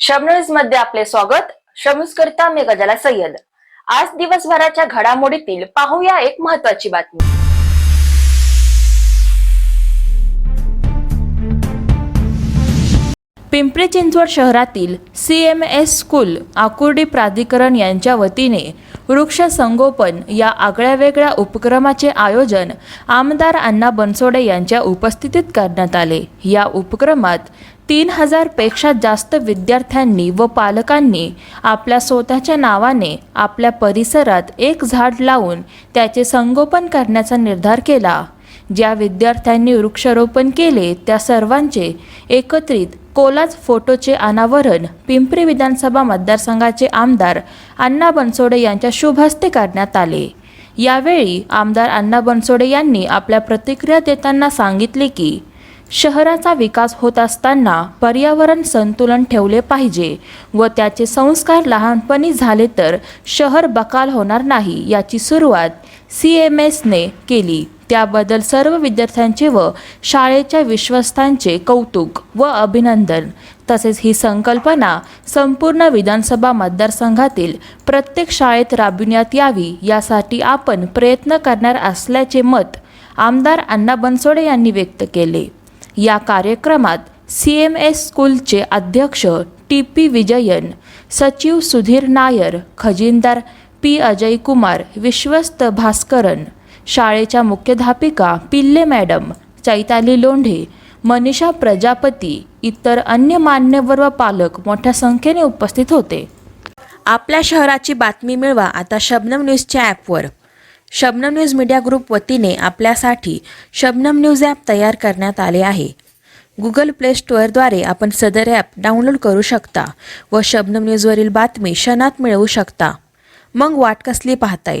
शबनूजमध्ये आपले स्वागत. शबनूज करता मी गजाला सय्यद. आज दिवसभराच्या घडामोडीतील पाहूया एक महत्वाची बातमी. पिंपरी चिंचवड शहरातील C M S school Akurdi प्राधिकरण यांच्या वतीने वृक्ष संगोपन या आगळ्या वेगळ्या उपक्रमाचे आयोजन आमदार अण्णा बनसोडे यांच्या उपस्थितीत करण्यात आले. या उपक्रमात तीन हजारपेक्षा जास्त विद्यार्थ्यांनी व पालकांनी आपल्या स्वतःच्या नावाने आपल्या परिसरात एक झाड लावून त्याचे संगोपन करण्याचा निर्धार केला. ज्या विद्यार्थ्यांनी वृक्षारोपण केले त्या सर्वांचे एकत्रित कोलाज फोटोचे अनावरण पिंपरी विधानसभा मतदारसंघाचे आमदार अण्णा बनसोडे यांच्या शुभ हस्ते करण्यात आले. यावेळी आमदार अण्णा बनसोडे यांनी आपल्या प्रतिक्रिया देताना सांगितले की शहराचा विकास होत असताना पर्यावरण संतुलन ठेवले पाहिजे व त्याचे संस्कार लहानपणी झाले तर शहर बकाल होणार नाही याची सुरुवात सी एम एसने केली. त्याबद्दल सर्व विद्यार्थ्यांचे व शाळेच्या विश्वस्तांचे कौतुक व अभिनंदन. तसेच ही संकल्पना संपूर्ण विधानसभा मतदारसंघातील प्रत्येक शाळेत राबविण्यात यावी यासाठी आपण प्रयत्न करणार असल्याचे मत आमदार अण्णा बनसोडे यांनी व्यक्त केले. या कार्यक्रमात सी एम एस स्कूलचे अध्यक्ष टी पी विजयन सचिव सुधीर नायर खजिनदार पी अजय कुमार विश्वस्त भास्करन शाळेच्या मुख्याध्यापिका पिल्ले मॅडम चैताली लोंढे मनीषा प्रजापती इतर अन्य मान्यवर व पालक मोठ्या संख्येने उपस्थित होते. आपल्या शहराची बातमी मिळवा आता शबनम न्यूजच्या ॲपवर. शबनम न्यूज मीडिया ग्रुप वतीने आपल्यासाठी शबनम न्यूज ॲप तयार करण्यात आले आहे. गुगल प्ले स्टोअरद्वारे आपण सदर ॲप डाउनलोड करू शकता व शबनम न्यूजवरील बातमी क्षणात मिळवू शकता. मग वाट कसली पाहताय?